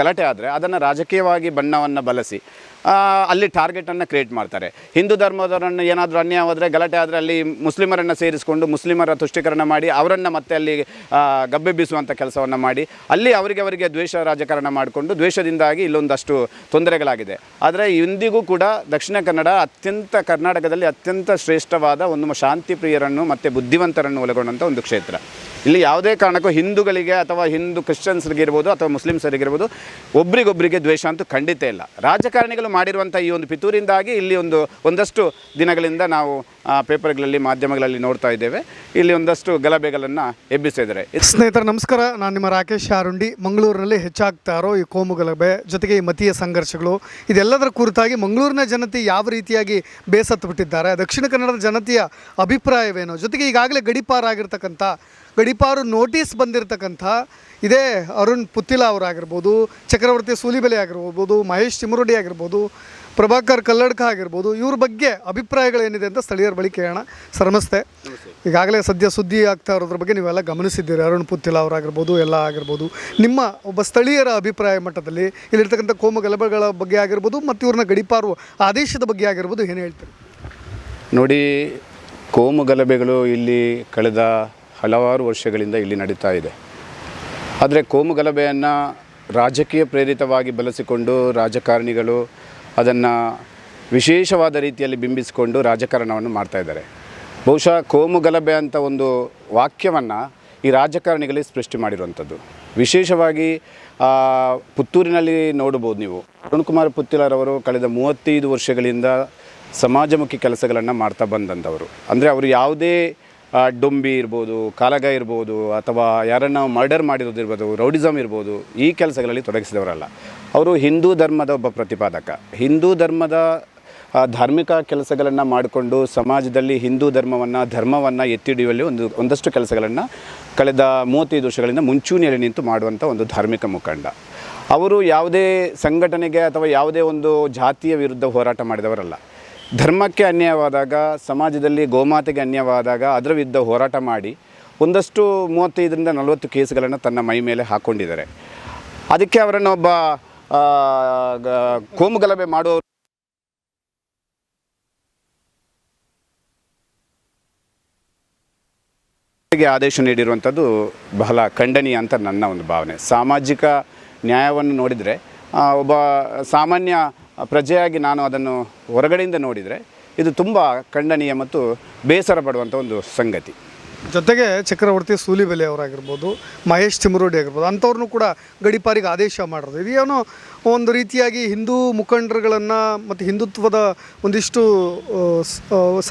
ಗಲಾಟೆ ಆದರೆ ಅದನ್ನು ರಾಜಕೀಯವಾಗಿ ಬಣ್ಣವನ್ನು ಬಳಸಿ ಅಲ್ಲಿ ಟಾರ್ಗೆಟನ್ನು ಕ್ರಿಯೇಟ್ ಮಾಡ್ತಾರೆ. ಹಿಂದೂ ಧರ್ಮದವರನ್ನು ಏನಾದರೂ ಅನ್ಯವಾದರೆ ಗಲಾಟೆ ಆದರೆ ಅಲ್ಲಿ ಮುಸ್ಲಿಮರನ್ನು ಸೇರಿಸಿಕೊಂಡು ಮುಸ್ಲಿಮರ ತುಷ್ಟೀಕರಣ ಮಾಡಿ, ಅವರನ್ನು ಮತ್ತೆ ಅಲ್ಲಿ ಗಬ್ಬೆಬ್ಬಿಸುವಂಥ ಗಬ್ಬೆ ಬೀಸುವಂಥ ಕೆಲಸವನ್ನು ಮಾಡಿ, ಅಲ್ಲಿ ಅವರಿಗೆ ಅವರಿಗೆ ದ್ವೇಷ ರಾಜಕಾರಣ ಮಾಡಿಕೊಂಡು ದ್ವೇಷದಿಂದಾಗಿ ಇಲ್ಲೊಂದಷ್ಟು ತೊಂದರೆಗಳಾಗಿದೆ. ಆದರೆ ಇಂದಿಗೂ ಕೂಡ ದಕ್ಷಿಣ ಕನ್ನಡ ಅತ್ಯಂತ, ಕರ್ನಾಟಕದಲ್ಲಿ ಅತ್ಯಂತ ಶ್ರೇಷ್ಠವಾದ ಒಂದು ಶಾಂತಿ ಪ್ರಿಯರನ್ನು ಮತ್ತು ಬುದ್ಧಿವಂತರನ್ನು ಒಳಗೊಂಡಂಥ ಒಂದು ಕ್ಷೇತ್ರ. ಇಲ್ಲಿ ಯಾವುದೇ ಕಾರಣಕ್ಕೂ ಹಿಂದೂಗಳಿಗೆ ಅಥವಾ ಹಿಂದೂ ಕ್ರಿಶ್ಚಿಯನ್ಸ್ರಿಗೆ ಇರ್ಬೋದು ಅಥವಾ ಮುಸ್ಲಿಮ್ಸರಿಗಿರ್ಬೋದು ಒಬ್ರಿಗೊಬ್ಬರಿಗೆ ದ್ವೇಷ ಅಂತೂ ಖಂಡಿತ ಇಲ್ಲ. ರಾಜಕಾರಣಿಗಳು ಮಾಡಿರುವಂಥ ಈ ಒಂದು ಪಿತೂರಿಂದಾಗಿ ಇಲ್ಲಿ ಒಂದು, ಒಂದಷ್ಟು ದಿನಗಳಿಂದ ನಾವು ಪೇಪರ್ಗಳಲ್ಲಿ, ಮಾಧ್ಯಮಗಳಲ್ಲಿ ನೋಡ್ತಾ ಇದ್ದೇವೆ. ಇಲ್ಲಿ ಒಂದಷ್ಟು ಗಲಭೆಗಳನ್ನು ಎಬ್ಬಿಸಿದ್ದಾರೆ. ಸ್ನೇಹಿತರೆ, ನಮಸ್ಕಾರ. ನಾನು ನಿಮ್ಮ ರಾಕೇಶ್ ಆರುಂಡಿ ಮಂಗಳೂರಿನಲ್ಲಿ ಹೆಚ್ಚಾಗ್ತಾ ಇರೋ ಈ ಕೋಮು ಗಲಭೆ, ಜೊತೆಗೆ ಈ ಮತೀಯ ಸಂಘರ್ಷಗಳು, ಇದೆಲ್ಲದರ ಕುರಿತಾಗಿ ಮಂಗಳೂರಿನ ಜನತೆ ಯಾವ ರೀತಿಯಾಗಿ ಬೇಸತ್ತು ಬಿಟ್ಟಿದ್ದಾರೆ ದಕ್ಷಿಣ ಕನ್ನಡದ ಜನತೆಯ ಅಭಿಪ್ರಾಯವೇನು? ಜೊತೆಗೆ ಈಗಾಗಲೇ ಗಡಿಪಾರಾಗಿರ್ತಕ್ಕಂಥ ಗಡಿಪಾರು ನೋಟಿಸ್ ಬಂದಿರತಕ್ಕಂಥ ಇದೇ ಅರುಣ್ ಪುತ್ತಿಲ ಅವರಾಗಿರ್ಬೋದು, ಚಕ್ರವರ್ತಿ ಸೂಲಿಬೆಲೆ ಆಗಿರ್ಬೋದು, ಮಹೇಶ್ ಚಿಮುರುಡಿ ಆಗಿರ್ಬೋದು, ಪ್ರಭಾಕರ್ ಕಲ್ಲಡ್ಕ ಆಗಿರ್ಬೋದು, ಇವ್ರ ಬಗ್ಗೆ ಅಭಿಪ್ರಾಯಗಳೇನಿದೆ ಅಂತ ಸ್ಥಳೀಯರ ಬಳಿ ಕೇಳೋಣ. ಸರ್ ನಮಸ್ತೆ ಈಗಾಗಲೇ ಸದ್ಯ ಸುದ್ದಿ ಆಗ್ತಾ ಇರೋದ್ರ ಬಗ್ಗೆ ನೀವೆಲ್ಲ ಗಮನಿಸಿದ್ದೀರಿ. ಅರುಣ್ ಪುತ್ತಿಲ ಅವರಾಗಿರ್ಬೋದು, ಎಲ್ಲ ಆಗಿರ್ಬೋದು. ನಿಮ್ಮ ಒಬ್ಬ ಸ್ಥಳೀಯರ ಅಭಿಪ್ರಾಯ ಮಟ್ಟದಲ್ಲಿ ಇಲ್ಲಿರ್ತಕ್ಕಂಥ ಕೋಮು ಗಲಭೆಗಳ ಬಗ್ಗೆ ಆಗಿರ್ಬೋದು ಮತ್ತು ಇವ್ರನ್ನ ಗಡಿಪಾರು ಆದೇಶದ ಬಗ್ಗೆ ಆಗಿರ್ಬೋದು ಏನು ಹೇಳ್ತೀರಿ? ನೋಡಿ, ಕೋಮು ಗಲಭೆಗಳು ಇಲ್ಲಿ ಕಳೆದ ಹಲವಾರು ವರ್ಷಗಳಿಂದ ಇಲ್ಲಿ ನಡೀತಾ ಇದೆ. ಆದರೆ ಕೋಮು ಗಲಭೆಯನ್ನು ರಾಜಕೀಯ ಪ್ರೇರಿತವಾಗಿ ಬಳಸಿಕೊಂಡು ರಾಜಕಾರಣಿಗಳು ಅದನ್ನು ವಿಶೇಷವಾದ ರೀತಿಯಲ್ಲಿ ಬಿಂಬಿಸಿಕೊಂಡು ರಾಜಕಾರಣವನ್ನು ಮಾಡ್ತಾ ಇದ್ದಾರೆ. ಬಹುಶಃ ಕೋಮು ಗಲಭೆ ಅಂತ ಒಂದು ವಾಕ್ಯವನ್ನು ಈ ರಾಜಕಾರಣಿಗಳಿಗೆ ಸೃಷ್ಟಿ ಮಾಡಿರುವಂಥದ್ದು. ವಿಶೇಷವಾಗಿ ಪುತ್ತೂರಿನಲ್ಲಿ ನೋಡ್ಬೋದು ನೀವು. ಅರುಣ್ ಕುಮಾರ್ ಪುತ್ತಿಲರವರು ಕಳೆದ ಮೂವತ್ತೈದು ವರ್ಷಗಳಿಂದ ಸಮಾಜಮುಖಿ ಕೆಲಸಗಳನ್ನು ಮಾಡ್ತಾ ಬಂದಂಥವರು. ಅಂದರೆ ಅವರು ಯಾವುದೇ ಡೊಂಬಿ ಇರ್ಬೋದು, ಕಾಲಗ ಇರ್ಬೋದು, ಅಥವಾ ಯಾರನ್ನ ಮರ್ಡರ್ ಮಾಡಿರೋದಿರ್ಬೋದು ರೌಡಿಸಮ್ ಇರ್ಬೋದು, ಈ ಕೆಲಸಗಳಲ್ಲಿ ತೊಡಗಿಸಿದವರಲ್ಲ. ಅವರು ಹಿಂದೂ ಧರ್ಮದ ಒಬ್ಬ ಪ್ರತಿಪಾದಕ. ಹಿಂದೂ ಧರ್ಮದ ಧಾರ್ಮಿಕ ಕೆಲಸಗಳನ್ನು ಮಾಡಿಕೊಂಡು ಸಮಾಜದಲ್ಲಿ ಹಿಂದೂ ಧರ್ಮವನ್ನು ಧರ್ಮವನ್ನು ಎತ್ತಿ ಹಿಡಿಯುವಲ್ಲಿ ಒಂದು, ಒಂದಷ್ಟು ಕೆಲಸಗಳನ್ನು ಕಳೆದ ಮೂವತ್ತೈದು ವರ್ಷಗಳಿಂದ ಮುಂಚೂಣಿಯಲ್ಲಿ ನಿಂತು ಮಾಡುವಂಥ ಒಂದು ಧಾರ್ಮಿಕ ಮುಖಂಡ. ಅವರು ಯಾವುದೇ ಸಂಘಟನೆಗೆ ಅಥವಾ ಯಾವುದೇ ಒಂದು ಜಾತಿಯ ವಿರುದ್ಧ ಹೋರಾಟ ಮಾಡಿದವರಲ್ಲ. ಧರ್ಮಕ್ಕೆ ಅನ್ಯಾಯವಾದಾಗ, ಸಮಾಜದಲ್ಲಿ ಗೋಮಾತೆಗೆ ಅನ್ಯಾಯವಾದಾಗ ಅದರ ವಿರುದ್ಧ ಹೋರಾಟ ಮಾಡಿ ಒಂದಷ್ಟು ಮೂವತ್ತೈದರಿಂದ ನಲವತ್ತು ಕೇಸುಗಳನ್ನು ತನ್ನ ಮೈ ಮೇಲೆ ಹಾಕ್ಕೊಂಡಿದ್ದಾರೆ ಅದಕ್ಕೆ ಅವರನ್ನು ಒಬ್ಬ ಕೋಮುಗಲಭೆ ಮಾಡುವವರು ಆದೇಶ ನೀಡಿರುವಂಥದ್ದು ಬಹಳ ಖಂಡನೀಯ ಅಂತ ನನ್ನ ಒಂದು ಭಾವನೆ. ಸಾಮಾಜಿಕ ನ್ಯಾಯವನ್ನು ನೋಡಿದರೆ ಒಬ್ಬ ಸಾಮಾನ್ಯ ಪ್ರಜೆಯಾಗಿ ನಾನು ಅದನ್ನು ಹೊರಗಡೆಯಿಂದ ನೋಡಿದರೆ ಇದು ತುಂಬ ಖಂಡನೀಯ ಮತ್ತು ಬೇಸರ ಪಡುವಂಥ ಒಂದು ಸಂಗತಿ. ಜೊತೆಗೆ ಚಕ್ರವರ್ತಿ ಸೂಲಿಬೆಲೆ ಅವರಾಗಿರ್ಬೋದು, ಮಹೇಶ್ ತಿಮರೋಡಿ ಆಗಿರ್ಬೋದು, ಅಂಥವ್ರನ್ನೂ ಕೂಡ ಗಡಿಪಾರಿಗೆ ಆದೇಶ ಮಾಡೋದು ಇದೇನೋ ಒಂದು ರೀತಿಯಾಗಿ ಹಿಂದೂ ಮುಖಂಡರುಗಳನ್ನು ಮತ್ತು ಹಿಂದುತ್ವದ ಒಂದಿಷ್ಟು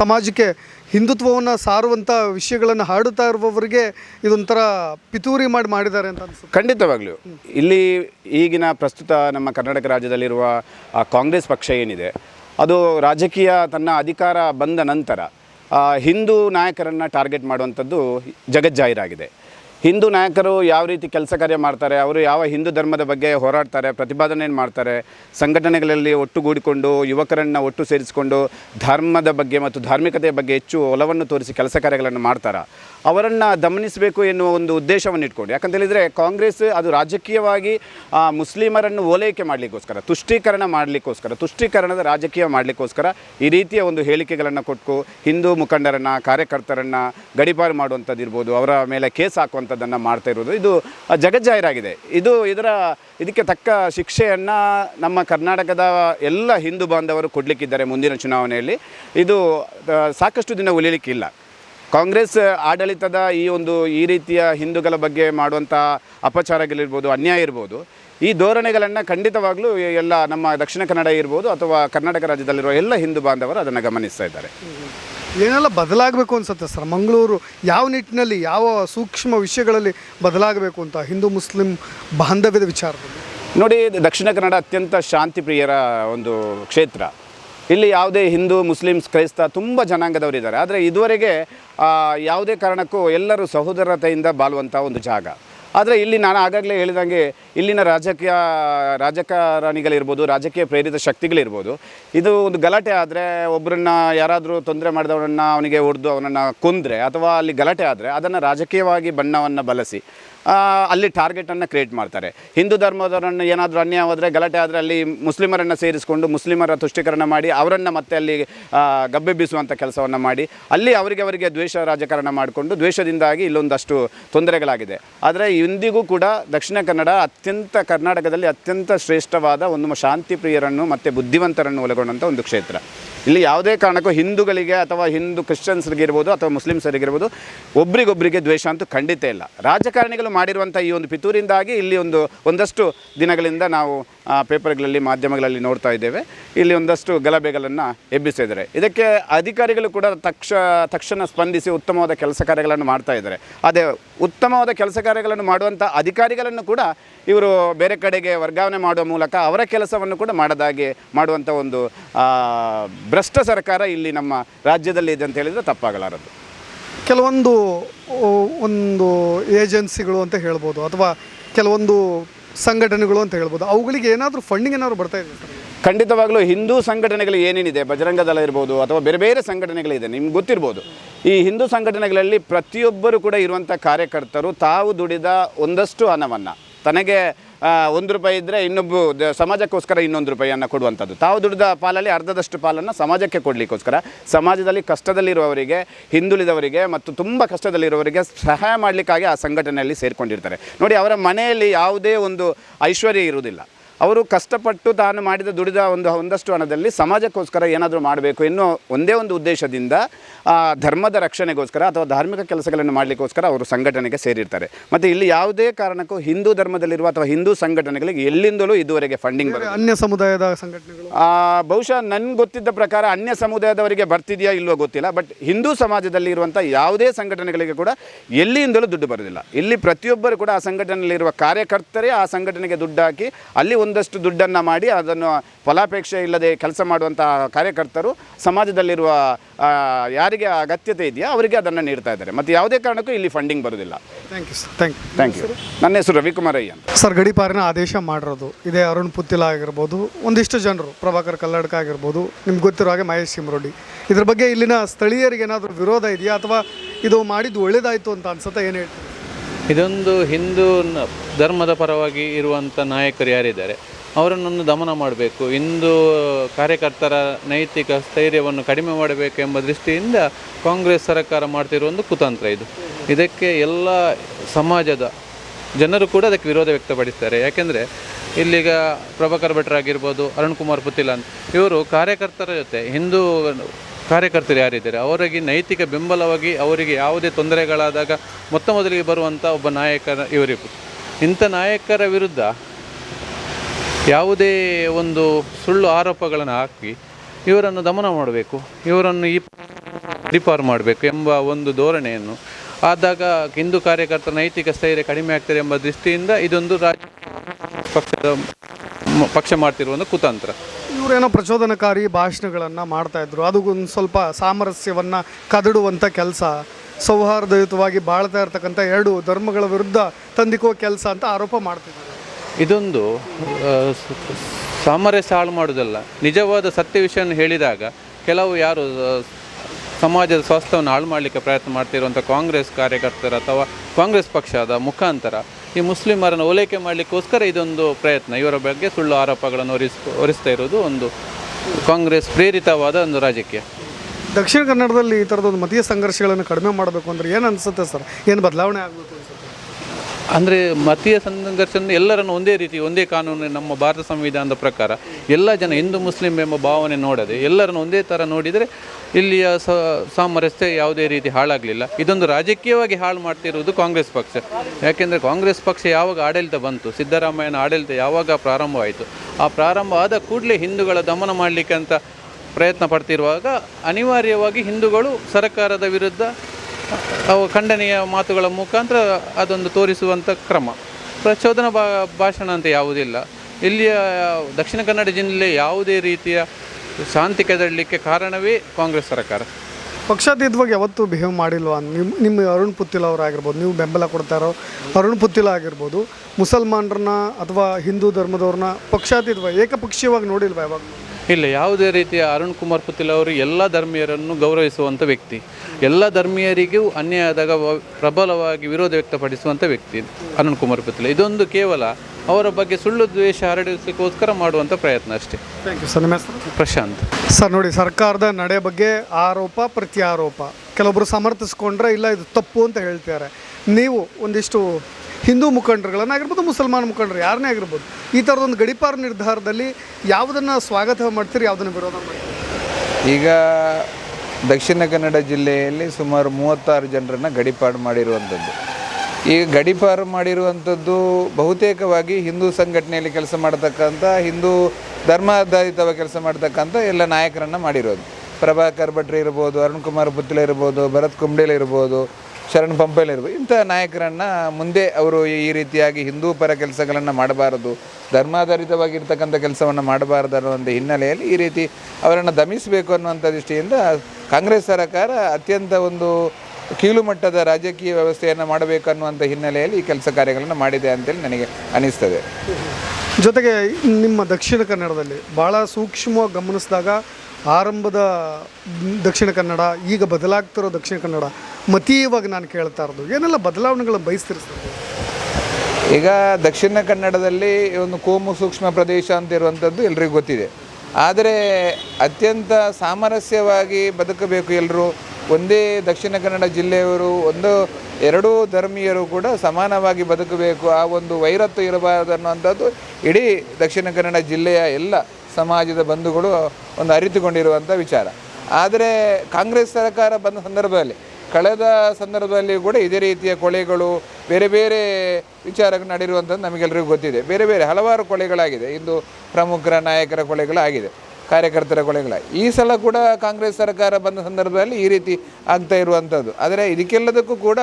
ಸಮಾಜಕ್ಕೆ ಹಿಂದುತ್ವವನ್ನು ಸಾರುವಂಥ ವಿಷಯಗಳನ್ನು ಹಾಡುತ್ತಾ ಇರುವವರಿಗೆ ಇದೊಂಥರ ಪಿತೂರಿ ಮಾಡಿ ಮಾಡಿದ್ದಾರೆ ಅಂತ ಅನ್ಸುತ್ತೆ. ಖಂಡಿತವಾಗ್ಲೂ. ಇಲ್ಲಿ ಈಗಿನ ಪ್ರಸ್ತುತ ನಮ್ಮ ಕರ್ನಾಟಕ ರಾಜ್ಯದಲ್ಲಿರುವ ಕಾಂಗ್ರೆಸ್ ಪಕ್ಷ ಏನಿದೆ, ಅದು ರಾಜಕೀಯ ತನ್ನ ಅಧಿಕಾರ ಬಂದ ನಂತರ ಹಿಂದೂ ನಾಯಕರನ್ನು ಟಾರ್ಗೆಟ್ ಮಾಡುವಂಥದ್ದು ಜಗಜ್ಜಾಹೀರಾಗಿದೆ ಹಿಂದೂ ನಾಯಕರು ಯಾವ ರೀತಿ ಕೆಲಸ ಕಾರ್ಯ ಮಾಡ್ತಾರೆ, ಅವರು ಯಾವ ಹಿಂದೂ ಧರ್ಮದ ಬಗ್ಗೆ ಹೋರಾಡ್ತಾರೆ, ಪ್ರತಿಪಾದನೆ ಮಾಡ್ತಾರೆ, ಸಂಘಟನೆಗಳಲ್ಲಿ ಒಟ್ಟುಗೂಡಿಕೊಂಡು, ಯುವಕರನ್ನು ಒಟ್ಟು ಸೇರಿಸಿಕೊಂಡು, ಧರ್ಮದ ಬಗ್ಗೆ ಮತ್ತು ಧಾರ್ಮಿಕತೆಯ ಬಗ್ಗೆ ಹೆಚ್ಚು ಒಲವನ್ನು ತೋರಿಸಿ ಕೆಲಸ ಕಾರ್ಯಗಳನ್ನು ಮಾಡ್ತಾರೆ? ಅವರನ್ನು ದಮನಿಸಬೇಕು ಎನ್ನುವ ಒಂದು ಉದ್ದೇಶವನ್ನು ಇಟ್ಕೊಂಡು, ಯಾಕಂತ ಹೇಳಿದರೆ ಕಾಂಗ್ರೆಸ್ ಅದು ರಾಜಕೀಯವಾಗಿ ಮುಸ್ಲಿಮರನ್ನು ಓಲೈಕೆ ಮಾಡಲಿಕ್ಕೋಸ್ಕರ, ತುಷ್ಟೀಕರಣ ಮಾಡಲಿಕ್ಕೋಸ್ಕರ, ತುಷ್ಟೀಕರಣದ ರಾಜಕೀಯ ಮಾಡಲಿಕ್ಕೋಸ್ಕರ ಈ ರೀತಿಯ ಒಂದು ಹೇಳಿಕೆಗಳನ್ನು ಕೊಟ್ಟು, ಹಿಂದೂ ಮುಖಂಡರನ್ನು, ಕಾರ್ಯಕರ್ತರನ್ನು ಗಡಿಪಾರು ಮಾಡುವಂಥದ್ದು ಇರ್ಬೋದು ಅವರ ಮೇಲೆ ಕೇಸ್ ಹಾಕುವಂಥದ್ದನ್ನು ಮಾಡ್ತಾ ಇರೋದು ಇದು ಜಗಜ್ಜಾಹೀರಾಗಿದೆ. ಇದು ಇದರ, ಇದಕ್ಕೆ ತಕ್ಕ ಶಿಕ್ಷೆಯನ್ನು ನಮ್ಮ ಕರ್ನಾಟಕದ ಎಲ್ಲ ಹಿಂದೂ ಬಾಂಧವರು ಕೊಡಲಿಕ್ಕಿದ್ದಾರೆ ಮುಂದಿನ ಚುನಾವಣೆಯಲ್ಲಿ. ಇದು ಸಾಕಷ್ಟು ದಿನ ಉಳಿಲಿಕ್ಕಿಲ್ಲ. ಕಾಂಗ್ರೆಸ್ ಆಡಳಿತದ ಈ ಒಂದು, ಈ ರೀತಿಯ ಹಿಂದೂಗಳ ಬಗ್ಗೆ ಮಾಡುವಂಥ ಅಪಚಾರಗಳಿರ್ಬೋದು, ಅನ್ಯಾಯ ಇರ್ಬೋದು, ಈ ಧೋರಣೆಗಳನ್ನು ಖಂಡಿತವಾಗ್ಲೂ ಎಲ್ಲ ನಮ್ಮ ದಕ್ಷಿಣ ಕನ್ನಡ ಇರ್ಬೋದು ಅಥವಾ ಕರ್ನಾಟಕ ರಾಜ್ಯದಲ್ಲಿರುವ ಎಲ್ಲ ಹಿಂದೂ ಬಾಂಧವರು ಅದನ್ನು ಗಮನಿಸ್ತಾ ಇದ್ದಾರೆ. ಏನೆಲ್ಲ ಬದಲಾಗಬೇಕು ಅನ್ಸುತ್ತೆ ಸರ್? ಮಂಗಳೂರು ಯಾವ ನಿಟ್ಟಿನಲ್ಲಿ, ಯಾವ ಸೂಕ್ಷ್ಮ ವಿಷಯಗಳಲ್ಲಿ ಬದಲಾಗಬೇಕು ಅಂತ ಹಿಂದೂ, ಮುಸ್ಲಿಂ ಬಾಂಧವ್ಯದ ವಿಚಾರದಲ್ಲಿ? ನೋಡಿ, ದಕ್ಷಿಣ ಕನ್ನಡ ಅತ್ಯಂತ ಶಾಂತಿ ಪ್ರಿಯರ ಒಂದು ಕ್ಷೇತ್ರ. ಇಲ್ಲಿ ಯಾವುದೇ ಹಿಂದೂ ಮುಸ್ಲಿಮ್ಸ್ ಕ್ರೈಸ್ತ ತುಂಬ ಜನಾಂಗದವರಿದ್ದಾರೆ ಆದರೆ ಇದುವರೆಗೆ ಯಾವುದೇ ಕಾರಣಕ್ಕೂ ಎಲ್ಲರೂ ಸಹೋದರತೆಯಿಂದ ಬಾಳುವಂಥ ಒಂದು ಜಾಗ. ಆದರೆ ಇಲ್ಲಿ ನಾನು ಆಗಾಗಲೇ ಹೇಳಿದಂಗೆ ಇಲ್ಲಿನ ರಾಜಕೀಯ ರಾಜಕಾರಣಿಗಳಿರ್ಬೋದು ರಾಜಕೀಯ ಪ್ರೇರಿತ ಶಕ್ತಿಗಳಿರ್ಬೋದು, ಇದು ಒಂದು ಗಲಾಟೆ ಆದರೆ ಒಬ್ಬರನ್ನ ಯಾರಾದರೂ ತೊಂದರೆ ಮಾಡಿದವನನ್ನು ಅವನಿಗೆ ಹೊಡೆದು ಅವನನ್ನು ಕೊಂದರೆ ಅಥವಾ ಅಲ್ಲಿ ಗಲಾಟೆ ಆದರೆ ಅದನ್ನು ರಾಜಕೀಯವಾಗಿ ಬಣ್ಣವನ್ನು ಬಳಸಿ. ಅಲ್ಲಿ ಟಾರ್ಗೆಟನ್ನು ಕ್ರಿಯೇಟ್ ಮಾಡ್ತಾರೆ. ಹಿಂದೂ ಧರ್ಮದವರನ್ನು ಏನಾದರೂ ಅನ್ಯಾಯವಾದರೆ ಗಲಾಟೆ ಆದರೆ ಅಲ್ಲಿ ಮುಸ್ಲಿಮರನ್ನು ಸೇರಿಸಿಕೊಂಡು ಮುಸ್ಲಿಮರ ತುಷ್ಟೀಕರಣ ಮಾಡಿ, ಅವರನ್ನು ಮತ್ತೆ ಅಲ್ಲಿ ಗಬ್ಬೆಬ್ಬಿಸುವಂಥ ಕೆಲಸವನ್ನು ಮಾಡಿ, ಅಲ್ಲಿ ಅವರಿಗೆ ಅವರಿಗೆ ದ್ವೇಷ ರಾಜಕಾರಣ ಮಾಡಿಕೊಂಡು ದ್ವೇಷದಿಂದಾಗಿ ಇಲ್ಲೊಂದಷ್ಟು ತೊಂದರೆಗಳಾಗಿದೆ. ಆದರೆ ಇಂದಿಗೂ ಕೂಡ ದಕ್ಷಿಣ ಕನ್ನಡ ಅತ್ಯಂತ ಕರ್ನಾಟಕದಲ್ಲಿ ಅತ್ಯಂತ ಶ್ರೇಷ್ಠವಾದ ಒಂದು ಶಾಂತಿ ಪ್ರಿಯರನ್ನು ಮತ್ತು ಬುದ್ಧಿವಂತರನ್ನು ಒಳಗೊಂಡಂಥ ಒಂದು ಕ್ಷೇತ್ರ. ಇಲ್ಲಿ ಯಾವುದೇ ಕಾರಣಕ್ಕೂ ಹಿಂದೂಗಳಿಗೆ ಅಥವಾ ಹಿಂದೂ ಕ್ರಿಶ್ಚಿಯನ್ಸ್ಗಿರ್ಬೋದು ಅಥವಾ ಮುಸ್ಲಿಮ್ಸರಿಗಿರ್ಬೋದು ಒಬ್ರಿಗೊಬ್ಬರಿಗೆ ದ್ವೇಷ ಅಂತೂ ಖಂಡಿತ ಇಲ್ಲ. ರಾಜಕಾರಣಿಗಳು ಮಾಡಿರುವಂಥ ಈ ಒಂದು ಪಿತೂರಿಂದಾಗಿ ಇಲ್ಲಿ ಒಂದು, ಒಂದಷ್ಟು ದಿನಗಳಿಂದ ನಾವು ಪೇಪರ್ಗಳಲ್ಲಿ, ಮಾಧ್ಯಮಗಳಲ್ಲಿ ನೋಡ್ತಾ ಇದ್ದೇವೆ. ಇಲ್ಲಿ ಒಂದಷ್ಟು ಗಲಭೆಗಳನ್ನು ಎಬ್ಬಿಸಿದ್ದಾರೆ. ಇದಕ್ಕೆ ಅಧಿಕಾರಿಗಳು ಕೂಡ ತಕ್ಷ, ತಕ್ಷಣ ಸ್ಪಂದಿಸಿ ಉತ್ತಮವಾದ ಕೆಲಸ ಕಾರ್ಯಗಳನ್ನು ಮಾಡ್ತಾ ಇದ್ದಾರೆ. ಅದೇ ಉತ್ತಮವಾದ ಕೆಲಸ ಕಾರ್ಯಗಳನ್ನು ಮಾಡುವಂಥ ಅಧಿಕಾರಿಗಳನ್ನು ಕೂಡ ಇವರು ಬೇರೆ ಕಡೆಗೆ ವರ್ಗಾವಣೆ ಮಾಡುವ ಮೂಲಕ ಅವರ ಕೆಲಸವನ್ನು ಕೂಡ ಮಾಡದಾಗಿ, ಮಾಡುವಂಥ ಒಂದು ಭ್ರಷ್ಟ ಸರ್ಕಾರ ಇಲ್ಲಿ ನಮ್ಮ ರಾಜ್ಯದಲ್ಲಿ ಇದೆ ಅಂತ ಹೇಳಿದರೆ ತಪ್ಪಾಗಲಾರದು. ಕೆಲವೊಂದು ಒಂದು ಏಜೆನ್ಸಿಗಳು ಅಂತ ಹೇಳ್ಬೋದು ಅಥವಾ ಕೆಲವೊಂದು ಸಂಘಟನೆಗಳು ಅಂತ ಹೇಳ್ಬೋದು ಅವುಗಳಿಗೆ ಏನಾದರೂ ಫಂಡಿಂಗ್ ಏನಾದರೂ ಬರ್ತಾ ಇದೆ ಖಂಡಿತವಾಗಲೂ ಹಿಂದೂ ಸಂಘಟನೆಗಳು ಏನೇನಿದೆ ಬಜರಂಗ ದಳ ಇರ್ಬೋದು ಅಥವಾ ಬೇರೆ ಬೇರೆ ಸಂಘಟನೆಗಳಿದೆ ನಿಮ್ಗೆ ಗೊತ್ತಿರ್ಬೋದು. ಈ ಹಿಂದೂ ಸಂಘಟನೆಗಳಲ್ಲಿ ಪ್ರತಿಯೊಬ್ಬರು ಕೂಡ ಇರುವಂಥ ಕಾರ್ಯಕರ್ತರು ತಾವು ದುಡಿದ ಒಂದಷ್ಟು ಹಣವನ್ನು ತನಗೆ ಒಂದು ರೂಪಾಯಿ ಇದ್ದರೆ ಇನ್ನೊಬ್ಬ ಸಮಾಜಕ್ಕೋಸ್ಕರ ಇನ್ನೊಂದು ರೂಪಾಯಿಯನ್ನು ಕೊಡುವಂಥದ್ದು. ತಾವು ದುಡಿದ ಪಾಲಲ್ಲಿ ಅರ್ಧದಷ್ಟು ಪಾಲನ್ನು ಸಮಾಜಕ್ಕೆ ಕೊಡಲಿಕ್ಕೋಸ್ಕರ. ಸಮಾಜದಲ್ಲಿ ಕಷ್ಟದಲ್ಲಿರುವವರಿಗೆ, ಹಿಂದುಳಿದವರಿಗೆ ಮತ್ತು ತುಂಬ ಕಷ್ಟದಲ್ಲಿರುವವರಿಗೆ ಸಹಾಯ ಮಾಡಲಿಕ್ಕಾಗಿ ಆ ಸಂಘಟನೆಯಲ್ಲಿ ಸೇರಿಕೊಂಡಿರ್ತಾರೆ. ನೋಡಿ, ಅವರ ಮನೆಯಲ್ಲಿ ಯಾವುದೇ ಒಂದು ಐಶ್ವರ್ಯ ಇರುವುದಿಲ್ಲ. ಅವರು ಕಷ್ಟಪಟ್ಟು ತಾನು ಮಾಡಿದ ದುಡಿದ ಒಂದು ಒಂದಷ್ಟು ಹಣದಲ್ಲಿ ಸಮಾಜಕ್ಕೋಸ್ಕರ ಏನಾದರೂ ಮಾಡಬೇಕು ಎನ್ನುವ ಒಂದೇ ಒಂದು ಉದ್ದೇಶದಿಂದ ಆ, ಧರ್ಮದ ರಕ್ಷಣೆಗೋಸ್ಕರ ಅಥವಾ ಧಾರ್ಮಿಕ ಕೆಲಸಗಳನ್ನು ಮಾಡಲಿಕ್ಕೋಸ್ಕರ ಅವರು ಸಂಘಟನೆಗೆ ಸೇರಿರ್ತಾರೆ. ಮತ್ತು ಇಲ್ಲಿ ಯಾವುದೇ ಕಾರಣಕ್ಕೂ ಹಿಂದೂ ಧರ್ಮದಲ್ಲಿರುವ ಅಥವಾ ಹಿಂದೂ ಸಂಘಟನೆಗಳಿಗೆ ಎಲ್ಲಿಂದಲೂ ಇದುವರೆಗೆ ಫಂಡಿಂಗ್ ಬರುತ್ತೆ ಅನ್ಯ ಸಮುದಾಯದ ಸಂಘಟನೆಗಳು? ಆ, ಬಹುಶಃ ನನ್ಗೆ ಗೊತ್ತಿದ್ದ ಪ್ರಕಾರ ಅನ್ಯ ಸಮುದಾಯದವರಿಗೆ ಬರ್ತಿದೆಯಾ ಇಲ್ವೋ ಗೊತ್ತಿಲ್ಲ ಬಟ್ ಹಿಂದೂ ಸಮಾಜದಲ್ಲಿ ಇರುವಂಥ ಯಾವುದೇ ಸಂಘಟನೆಗಳಿಗೆ ಕೂಡ ಎಲ್ಲಿಂದಲೂ ದುಡ್ಡು ಬರೋದಿಲ್ಲ. ಇಲ್ಲಿ ಪ್ರತಿಯೊಬ್ಬರು ಕೂಡ ಆ ಸಂಘಟನೆಯಲ್ಲಿರುವ ಕಾರ್ಯಕರ್ತರೇ ಆ ಸಂಘಟನೆಗೆ ದುಡ್ಡು ಹಾಕಿ ಅಲ್ಲಿ ಒಂದಷ್ಟು ದುಡ್ಡನ್ನು ಮಾಡಿ ಅದನ್ನು ಫಲಾಪೇಕ್ಷೆ ಇಲ್ಲದೆ ಕೆಲಸ ಮಾಡುವಂಥ ಕಾರ್ಯಕರ್ತರು ಸಮಾಜದಲ್ಲಿರುವ ಯಾರಿಗೆ ಅಗತ್ಯತೆ ಇದೆಯಾ ಅವರಿಗೆ ಅದನ್ನು ನೀಡ್ತಾ ಇದ್ದಾರೆ. ಮತ್ತು ಯಾವುದೇ ಕಾರಣಕ್ಕೂ ಇಲ್ಲಿ ಫಂಡಿಂಗ್ ಬರೋದಿಲ್ಲ. Thank you sir thank you thank you ನನ್ನ ಹೆಸರು ರವಿಕುಮಾರ್ ಅಯ್ಯ ಅಂತ. ಸರ್ ಗಡಿಪಾರಿನ ಆದೇಶ ಮಾಡಿರೋದು. ಇದೇ ಅರುಣ್ ಪುತ್ತಿಲ ಆಗಿರ್ಬೋದು ಒಂದಿಷ್ಟು ಜನರು ಪ್ರಭಾಕರ್ ಕಲ್ಲಡ್ಕ ಆಗಿರ್ಬೋದು ನಿಮ್ಗೆ ಗೊತ್ತಿರೋ ಹಾಗೆ ಮಹೇಶ್ ಸಿಮ್ರೋಡಿ. ಇದ್ರ ಬಗ್ಗೆ ಇಲ್ಲಿನ ಸ್ಥಳೀಯರಿಗೆ ಏನಾದರೂ ವಿರೋಧ ಇದೆಯಾ ಅಥವಾ ಇದು ಮಾಡಿದ್ದು ಒಳ್ಳೇದಾಯಿತು ಅಂತ ಅನ್ಸುತ್ತೆ ಏನು ಹೇಳ್ತೀರಿ? ಇದೊಂದು ಹಿಂದೂ ಧರ್ಮದ ಪರವಾಗಿ ಇರುವಂಥ ನಾಯಕರು ಯಾರಿದ್ದಾರೆ, ಅವರನ್ನೊಂದು ದಮನ ಮಾಡಬೇಕು, ಹಿಂದೂ ಕಾರ್ಯಕರ್ತರ ನೈತಿಕ ಸ್ಥೈರ್ಯವನ್ನು ಕಡಿಮೆ ಮಾಡಬೇಕೆಂಬ ದೃಷ್ಟಿಯಿಂದ ಕಾಂಗ್ರೆಸ್ ಸರ್ಕಾರ ಮಾಡ್ತಿರುವ ಒಂದು ಕುತಂತ್ರ ಇದು. ಇದಕ್ಕೆ ಎಲ್ಲ ಸಮಾಜದ ಜನರು ಕೂಡ ಅದಕ್ಕೆ ವಿರೋಧ ವ್ಯಕ್ತಪಡಿಸ್ತಾರೆ. ಯಾಕೆಂದರೆ ಇಲ್ಲಿಗ ಪ್ರಭಾಕರ್ ಭಟ್ರಾಗಿರ್ಬೋದು, ಅರುಣ್ ಕುಮಾರ್ ಪುತ್ತಿಲ ಅಂತ, ಇವರು ಕಾರ್ಯಕರ್ತರ ಜೊತೆ ಹಿಂದೂ ಕಾರ್ಯಕರ್ತರು ಯಾರಿದ್ದಾರೆ? ಅವರಿಗೆ ನೈತಿಕ ಬೆಂಬಲವಾಗಿ ಅವರಿಗೆ ಯಾವುದೇ ತೊಂದರೆಗಳಾದಾಗ ಮೊತ್ತ ಮೊದಲಿಗೆ ಬರುವಂಥ ಒಬ್ಬ ನಾಯಕರ ಇವರಿಬ್ಬರು ಇಂಥ ನಾಯಕರ ವಿರುದ್ಧ ಯಾವುದೇ ಒಂದು ಸುಳ್ಳು ಆರೋಪಗಳನ್ನು ಹಾಕಿ ಇವರನ್ನು ದಮನ ಮಾಡಬೇಕು, ಇವರನ್ನು ಈ ಡಿಪಾರ್ ಮಾಡಬೇಕು ಎಂಬ ಒಂದು ಧೋರಣೆಯನ್ನು ಆದಾಗ ಹಿಂದೂ ಕಾರ್ಯಕರ್ತರ ನೈತಿಕ ಸ್ಥೈರ್ಯ ಕಡಿಮೆ ಆಗ್ತದೆ ಎಂಬ ದೃಷ್ಟಿಯಿಂದ ಇದೊಂದು ರಾಜ ಪಕ್ಷದ ಪಕ್ಷ ಮಾಡ್ತಿರುವ ಒಂದು ಕುತಂತ್ರ. ಇವರೇನೋ ಪ್ರಚೋದನಕಾರಿ ಭಾಷಣಗಳನ್ನು ಮಾಡ್ತಾ ಇದ್ರು. ಅದು ಒಂದು ಸ್ವಲ್ಪ ಸಾಮರಸ್ಯವನ್ನು ಕದಡುವಂಥ ಕೆಲಸ, ಸೌಹಾರ್ದಯುತವಾಗಿ ಬಾಳ್ತಾ ಇರ್ತಕ್ಕಂಥ ಎರಡು ಧರ್ಮಗಳ ವಿರುದ್ಧ ತಂದಿಕೋ ಕೆಲಸ ಅಂತ ಆರೋಪ ಮಾಡ್ತಿದ್ದಾರೆ. ಇದೊಂದು ಸಾಮರಸ್ಯ ಹಾಳು ಮಾಡುವುದಲ್ಲ. ನಿಜವಾದ ಸತ್ಯ ವಿಷಯವನ್ನು ಹೇಳಿದಾಗ ಕೆಲವು ಯಾರು ಸಮಾಜದ ಸ್ವಾಸ್ಥ್ಯವನ್ನು ಹಾಳು ಮಾಡಲಿಕ್ಕೆ ಪ್ರಯತ್ನ ಮಾಡ್ತಿರುವಂಥ ಕಾಂಗ್ರೆಸ್ ಕಾರ್ಯಕರ್ತರು ಅಥವಾ ಕಾಂಗ್ರೆಸ್ ಪಕ್ಷದ ಮುಖಾಂತರ ಈ ಮುಸ್ಲಿಮರನ್ನು ಓಲೈಕೆ ಮಾಡಲಿಕ್ಕೋಸ್ಕರ ಇದೊಂದು ಪ್ರಯತ್ನ. ಇವರ ಬಗ್ಗೆ ಸುಳ್ಳು ಆರೋಪಗಳನ್ನು ಹೊರಿಸ್, ಹೊರಿಸ್ತಾ ಇರೋದು ಒಂದು ಕಾಂಗ್ರೆಸ್ ಪ್ರೇರಿತವಾದ ಒಂದು ರಾಜಕೀಯ. ದಕ್ಷಿಣ ಕನ್ನಡದಲ್ಲಿ ಈ ಥರದೊಂದು ಮತೀಯ ಸಂಘರ್ಷಗಳನ್ನು ಕಡಿಮೆ ಮಾಡಬೇಕು ಅಂದ್ರೆ ಏನು ಅನಿಸುತ್ತೆ ಸರ್? ಏನು ಬದಲಾವಣೆ ಆಗಬೇಕು ಅನ್ಸುತ್ತೆ? ಅಂದರೆ ಮತೀಯ ಸಂಘರ್ಷವನ್ನು ಎಲ್ಲರನ್ನು ಒಂದೇ ರೀತಿ, ಒಂದೇ ಕಾನೂನು ನಮ್ಮ ಭಾರತ ಸಂವಿಧಾನದ ಪ್ರಕಾರ ಎಲ್ಲ ಜನ ಹಿಂದೂ, ಮುಸ್ಲಿಂ ಎಂಬ ಭಾವನೆ ನೋಡದೆ ಎಲ್ಲರನ್ನು ಒಂದೇ ಥರ ನೋಡಿದರೆ ಇಲ್ಲಿಯ ಸಾಮರಸ್ಯ ಯಾವುದೇ ರೀತಿ ಹಾಳಾಗಲಿಲ್ಲ. ಇದೊಂದು ರಾಜಕೀಯವಾಗಿ ಹಾಳು ಮಾಡ್ತಿರುವುದು ಕಾಂಗ್ರೆಸ್ ಪಕ್ಷ. ಯಾಕೆಂದರೆ ಕಾಂಗ್ರೆಸ್ ಪಕ್ಷ ಯಾವಾಗ ಆಡಳಿತ ಬಂತು, ಸಿದ್ದರಾಮಯ್ಯನ ಆಡಳಿತ ಯಾವಾಗ ಪ್ರಾರಂಭವಾಯಿತು, ಆ ಪ್ರಾರಂಭ ಆದ ಕೂಡಲೇ ಹಿಂದೂಗಳ ದಮನ ಮಾಡಲಿಕ್ಕೆ ಅಂತ ಪ್ರಯತ್ನ ಪಡ್ತಿರುವಾಗ ಅನಿವಾರ್ಯವಾಗಿ ಹಿಂದೂಗಳು ಸರ್ಕಾರದ ವಿರುದ್ಧ ಅವು ಖಂಡನೆಯ ಮಾತುಗಳ ಮುಖಾಂತರ ಅದೊಂದು ತೋರಿಸುವಂಥ ಕ್ರಮ. ಪ್ರಚೋದನ ಬಾ ಭಾಷಣ ಅಂತ ಯಾವುದಿಲ್ಲ. ಇಲ್ಲಿಯ ದಕ್ಷಿಣ ಕನ್ನಡ ಜಿಲ್ಲೆ ಯಾವುದೇ ರೀತಿಯ ಶಾಂತಿ ಕೆದಡಲಿಕ್ಕೆ ಕಾರಣವೇ ಕಾಂಗ್ರೆಸ್ ಸರ್ಕಾರ. ಪಕ್ಷಾತೀತವಾಗಿ ಯಾವತ್ತೂ ಬಿಹೇವ್ ಮಾಡಿಲ್ವಾ? ನಿಮ್ಮ ನಿಮ್ಮ ಅರುಣ್ ಪುತ್ತಿಲ ಅವರಾಗಿರ್ಬೋದು ನೀವು ಬೆಂಬಲ ಕೊಡ್ತಾರೋ ಅರುಣ್ ಪುತ್ತಿಲ ಆಗಿರ್ಬೋದು, ಮುಸಲ್ಮಾನರನ್ನ ಅಥವಾ ಹಿಂದೂ ಧರ್ಮದವ್ರನ್ನ ಪಕ್ಷಾತೀತವಾಗಿ, ಏಕಪಕ್ಷೀಯವಾಗಿ ನೋಡಿಲ್ವಾ ಯಾವಾಗ ಇಲ್ಲ, ಯಾವುದೇ ರೀತಿಯ ಅರುಣ್ ಕುಮಾರ್ ಪುತಿಲ್ ಅವರು ಎಲ್ಲ ಧರ್ಮೀಯರನ್ನು ಗೌರವಿಸುವಂಥ ವ್ಯಕ್ತಿ. ಎಲ್ಲ ಧರ್ಮೀಯರಿಗೂ ಅನ್ಯಾಯ ಆದಾಗ ಪ್ರಬಲವಾಗಿ ವಿರೋಧ ವ್ಯಕ್ತಪಡಿಸುವಂಥ ವ್ಯಕ್ತಿ ಅರುಣ್ ಕುಮಾರ್ ಪುತಿಲ್. ಇದೊಂದು ಕೇವಲ ಅವರ ಬಗ್ಗೆ ಸುಳ್ಳು ದ್ವೇಷ ಹರಡಿಸಲಿಕ್ಕೋಸ್ಕರ ಮಾಡುವಂಥ ಪ್ರಯತ್ನ ಅಷ್ಟೇ. ಥ್ಯಾಂಕ್ ಯು ಸರ್ ನಿಮ್ಮ ಹೆಸರು? ಪ್ರಶಾಂತ್. ಸರ್ ನೋಡಿ ಸರ್ಕಾರದ ನಡೆ ಬಗ್ಗೆ ಆರೋಪ ಪ್ರತ್ಯಾರೋಪ. ಕೆಲವೊಬ್ಬರು ಸಮರ್ಥಿಸ್ಕೊಂಡ್ರೆ ಇಲ್ಲ ಇದು ತಪ್ಪು ಅಂತ ಹೇಳ್ತಾರೆ ನೀವು ಒಂದಿಷ್ಟು ಹಿಂದೂ ಮುಖಂಡರುಗಳನ್ನಾಗಿರ್ಬೋದು ಮುಸಲ್ಮಾನ ಮುಖಂಡರು ಯಾರನ್ನೇ ಆಗಿರ್ಬೋದು ಈ ಥರದೊಂದು ಗಡಿಪಾರ ನಿರ್ಧಾರದಲ್ಲಿ ಯಾವುದನ್ನು ಸ್ವಾಗತ ಮಾಡ್ತೀರಿ ಯಾವುದನ್ನು ವಿರೋಧ ಮಾಡ್ತೀರಿ? ಈಗ ದಕ್ಷಿಣ ಕನ್ನಡ ಜಿಲ್ಲೆಯಲ್ಲಿ ಸುಮಾರು ಮೂವತ್ತಾರು ಜನರನ್ನು ಗಡಿಪಾಡು ಮಾಡಿರುವಂಥದ್ದು. ಈಗ ಗಡಿಪಾರು ಮಾಡಿರುವಂಥದ್ದು ಬಹುತೇಕವಾಗಿ ಹಿಂದೂ ಸಂಘಟನೆಯಲ್ಲಿ ಕೆಲಸ ಮಾಡತಕ್ಕಂಥ, ಹಿಂದೂ ಧರ್ಮಾಧಾರಿತವಾಗಿ ಕೆಲಸ ಮಾಡ್ತಕ್ಕಂಥ ಎಲ್ಲ ನಾಯಕರನ್ನು ಮಾಡಿರೋದು. ಪ್ರಭಾಕರ್ ಭಟ್ರಿ ಇರ್ಬೋದು, ಅರುಣ್ ಕುಮಾರ್ ಪುತ್ಲೆ ಇರ್ಬೋದು, ಭರತ್ ಕುಂಬ್ಡೇಲ್ ಇರ್ಬೋದು, ಶರಣ್ ಪಂಪೇಲ್ ಇರ್ಬೋದು, ಇಂಥ ನಾಯಕರನ್ನು ಮುಂದೆ ಅವರು ಈ ರೀತಿಯಾಗಿ ಹಿಂದೂ ಪರ ಕೆಲಸಗಳನ್ನು ಮಾಡಬಾರದು, ಧರ್ಮಾಧಾರಿತವಾಗಿರ್ತಕ್ಕಂಥ ಕೆಲಸವನ್ನು ಮಾಡಬಾರದು ಅನ್ನುವಂಥ ಹಿನ್ನೆಲೆಯಲ್ಲಿ ಈ ರೀತಿ ಅವರನ್ನು ದಮಿಸಬೇಕು ಅನ್ನುವಂಥ ದೃಷ್ಟಿಯಿಂದ ಕಾಂಗ್ರೆಸ್ ಸರ್ಕಾರ ಅತ್ಯಂತ ಒಂದು ಕೀಳು ಮಟ್ಟದ ರಾಜಕೀಯ ವ್ಯವಸ್ಥೆಯನ್ನು ಮಾಡಬೇಕನ್ನುವಂಥ ಹಿನ್ನೆಲೆಯಲ್ಲಿ ಈ ಕೆಲಸ ಕಾರ್ಯಗಳನ್ನು ಮಾಡಿದೆ ಅಂತೇಳಿ ನನಗೆ ಅನಿಸ್ತದೆ. ಜೊತೆಗೆ ನಿಮ್ಮ ದಕ್ಷಿಣ ಕನ್ನಡದಲ್ಲಿ ಭಾಳ ಸೂಕ್ಷ್ಮವಾಗಿ ಗಮನಿಸಿದಾಗ ಆರಂಭದ ದಕ್ಷಿಣ ಕನ್ನಡ ಈಗ ಬದಲಾಗ್ತಿರೋ ದಕ್ಷಿಣ ಕನ್ನಡ ಮತೀಯವಾಗಿ ನಾನು ಕೇಳ್ತಾ ಇರೋದು. ಏನೆಲ್ಲ ಬದಲಾವಣೆಗಳನ್ನು ಬಯಸ್ತಿರ ಈಗ ದಕ್ಷಿಣ ಕನ್ನಡದಲ್ಲಿ ಒಂದು ಕೋಮು ಸೂಕ್ಷ್ಮ ಪ್ರದೇಶ ಅಂತ ಇರುವಂಥದ್ದು ಎಲ್ರಿಗೂ ಗೊತ್ತಿದೆ. ಆದರೆ ಅತ್ಯಂತ ಸಾಮರಸ್ಯವಾಗಿ ಬದುಕಬೇಕು ಎಲ್ಲರೂ ಒಂದೇ ದಕ್ಷಿಣ ಕನ್ನಡ ಜಿಲ್ಲೆಯವರು ಒಂದು, ಎರಡೂ ಧರ್ಮೀಯರು ಕೂಡ ಸಮಾನವಾಗಿ ಬದುಕಬೇಕು. ಆ ಒಂದು ವೈರತ್ವ ಇರಬಾರದು ಅನ್ನುವಂಥದ್ದು ಇಡೀ ದಕ್ಷಿಣ ಕನ್ನಡ ಜಿಲ್ಲೆಯ ಎಲ್ಲ ಸಮಾಜದ ಬಂಧುಗಳು ಒಂದು ಅರಿತುಕೊಂಡಿರುವಂಥ ವಿಚಾರ. ಆದರೆ ಕಾಂಗ್ರೆಸ್ ಸರ್ಕಾರ ಬಂದ ಸಂದರ್ಭದಲ್ಲಿ, ಕಳೆದ ಸಂದರ್ಭದಲ್ಲಿ ಕೂಡ ಇದೇ ರೀತಿಯ ಕೊಳೆಗಳು, ಬೇರೆ ಬೇರೆ ವಿಚಾರಗಳು ನಡೆಯುವಂಥದ್ದು ನಮಗೆಲ್ಲರಿಗೂ ಗೊತ್ತಿದೆ. ಬೇರೆ ಬೇರೆ ಹಲವಾರು ಕೊಳೆಗಳಾಗಿದೆ. ಇಂದು ಪ್ರಮುಖರ, ನಾಯಕರ ಕೊಳೆಗಳಾಗಿದೆ. ಕಾರ್ಯಕರ್ತರ ಕೊಳೆಗಳ ಈ ಸಲ ಕೂಡ ಕಾಂಗ್ರೆಸ್ ಸರ್ಕಾರ ಬಂದ ಸಂದರ್ಭದಲ್ಲಿ ಈ ರೀತಿ ಆಗ್ತಾ ಇರುವಂಥದ್ದು. ಆದರೆ ಇದಕ್ಕೆಲ್ಲದಕ್ಕೂ ಕೂಡ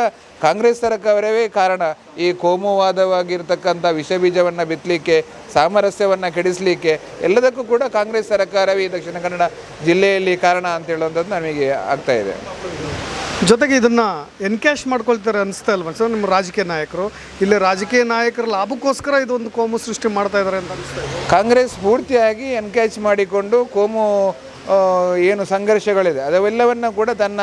ಕಾಂಗ್ರೆಸ್ ಸರ್ಕಾರವೇ ಕಾರಣ. ಈ ಕೋಮುವಾದವಾಗಿರ್ತಕ್ಕಂಥ ವಿಷ ಬೀಜವನ್ನು ಬಿತ್ತಲಿಕ್ಕೆ ಸಾಮರಸ್ಯವನ್ನು ಕೆಡಿಸಲಿಕ್ಕೆ ಎಲ್ಲದಕ್ಕೂ ಕೂಡ ಕಾಂಗ್ರೆಸ್ ಸರ್ಕಾರವೇ ದಕ್ಷಿಣ ಕನ್ನಡ ಜಿಲ್ಲೆಯಲ್ಲಿ ಕಾರಣ ಅಂತ ಹೇಳುವಂಥದ್ದು ನಮಗೆ ಆಗ್ತಾ ಇದೆ. ಜೊತೆಗೆ ಇದನ್ನು ಎನ್ಕ್ಯಾಶ್ ಮಾಡ್ಕೊಳ್ತಾರೆ ಅನಿಸ್ತಾ ಇಲ್ವಾ ಸರ್ ನಿಮ್ಮ ರಾಜಕೀಯ ನಾಯಕರು. ಇಲ್ಲಿ ರಾಜಕೀಯ ನಾಯಕರ ಲಾಭಕ್ಕೋಸ್ಕರ ಇದೊಂದು ಕೋಮು ಸೃಷ್ಟಿ ಮಾಡ್ತಾ ಇದ್ದಾರೆ ಅಂತ ಅನಿಸ್ತಾ ಇದೆ ಕಾಂಗ್ರೆಸ್ ಪೂರ್ತಿಯಾಗಿ ಎನ್ಕ್ಯಾಚ್ ಮಾಡಿಕೊಂಡು ಕೋಮು ಏನು ಸಂಘರ್ಷಗಳಿದೆ. ಅದೆಲ್ಲವನ್ನು ಕೂಡ ತನ್ನ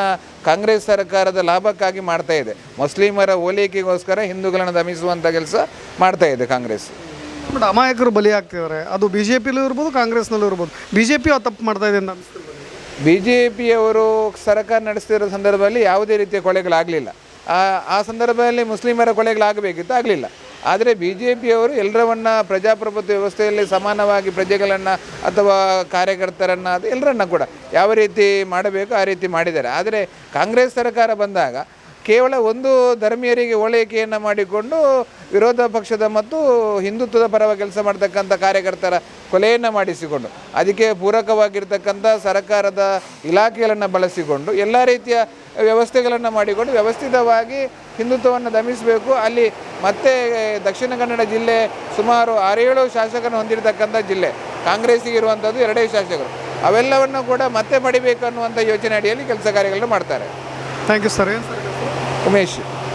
ಕಾಂಗ್ರೆಸ್ ಸರ್ಕಾರದ ಲಾಭಕ್ಕಾಗಿ ಮಾಡ್ತಾ ಇದೆ. ಮುಸ್ಲಿಮರ ಓಲೈಕೆಗೋಸ್ಕರ ಹಿಂದೂಗಳನ್ನು ದಮಿಸುವಂಥ ಕೆಲಸ ಮಾಡ್ತಾ ಇದೆ ಕಾಂಗ್ರೆಸ್. ಬಟ್ ಅಮಾಯಕರು ಬಲಿಯಾಗ್ತಿದ್ದಾರೆ ಅದು ಬಿ ಜೆ ಪಿಲೂ ಇರ್ಬೋದು ಕಾಂಗ್ರೆಸ್ನಲ್ಲೂ ಇರ್ಬೋದು. ಬಿ ಜೆ ಪಿ ತಪ್ಪು ಮಾಡ್ತಾ ಇದೆ ಅಂತ ಅನಿಸ್ತಿಲ್ಲ ಬಿ ಜೆ ಪಿಯವರು ಸರ್ಕಾರ ನಡೆಸ್ತಿರೋ ಸಂದರ್ಭದಲ್ಲಿ ಯಾವುದೇ ರೀತಿಯ ಕೊಲೆಗಳಾಗಲಿಲ್ಲ. ಆ ಸಂದರ್ಭದಲ್ಲಿ ಮುಸ್ಲಿಮರ ಕೊಲೆಗಳಾಗಬೇಕಿತ್ತು, ಆಗಲಿಲ್ಲ. ಆದರೆ ಬಿ ಜೆ ಪಿಯವರು ಎಲ್ಲರನ್ನ ಪ್ರಜಾಪ್ರಭುತ್ವ ವ್ಯವಸ್ಥೆಯಲ್ಲಿ ಸಮಾನವಾಗಿ ಪ್ರಜೆಗಳನ್ನು ಅಥವಾ ಕಾರ್ಯಕರ್ತರನ್ನು ಅದು ಎಲ್ಲರನ್ನ ಕೂಡ ಯಾವ ರೀತಿ ಮಾಡಬೇಕು ಆ ರೀತಿ ಮಾಡಿದ್ದಾರೆ. ಆದರೆ ಕಾಂಗ್ರೆಸ್ ಸರ್ಕಾರ ಬಂದಾಗ ಕೇವಲ ಒಂದು ಧರ್ಮೀಯರಿಗೆ ಓಲೈಕೆಯನ್ನು ಮಾಡಿಕೊಂಡು ವಿರೋಧ ಪಕ್ಷದ ಮತ್ತು ಹಿಂದುತ್ವದ ಪರವಾಗಿ ಕೆಲಸ ಮಾಡ್ತಕ್ಕಂಥ ಕಾರ್ಯಕರ್ತರ ಕೊಲೆಯನ್ನು ಮಾಡಿಸಿಕೊಂಡು, ಅದಕ್ಕೆ ಪೂರಕವಾಗಿರ್ತಕ್ಕಂಥ ಸರ್ಕಾರದ ಇಲಾಖೆಗಳನ್ನು ಬಳಸಿಕೊಂಡು, ಎಲ್ಲ ರೀತಿಯ ವ್ಯವಸ್ಥೆಗಳನ್ನು ಮಾಡಿಕೊಂಡು ವ್ಯವಸ್ಥಿತವಾಗಿ ಹಿಂದುತ್ವವನ್ನು ದಮಿಸಬೇಕು. ಅಲ್ಲಿ ಮತ್ತೆ ದಕ್ಷಿಣ ಕನ್ನಡ ಜಿಲ್ಲೆ ಸುಮಾರು ಆರೇಳು ಶಾಸಕರನ್ನು ಹೊಂದಿರತಕ್ಕಂಥ ಜಿಲ್ಲೆ, ಕಾಂಗ್ರೆಸ್ಸಿಗೆ ಇರುವಂಥದ್ದು ಎರಡೇ ಶಾಸಕರು. ಅವೆಲ್ಲವನ್ನು ಕೂಡ ಮತ್ತೆ ಪಡಿಬೇಕು ಅನ್ನುವಂಥ ಯೋಚನೆ ಅಡಿಯಲ್ಲಿ ಕೆಲಸ ಕಾರ್ಯಗಳನ್ನು ಮಾಡ್ತಾರೆ. ಥ್ಯಾಂಕ್ ಯು ಸರ್ ಏನು ಸರ್ ಉಮೇಶ್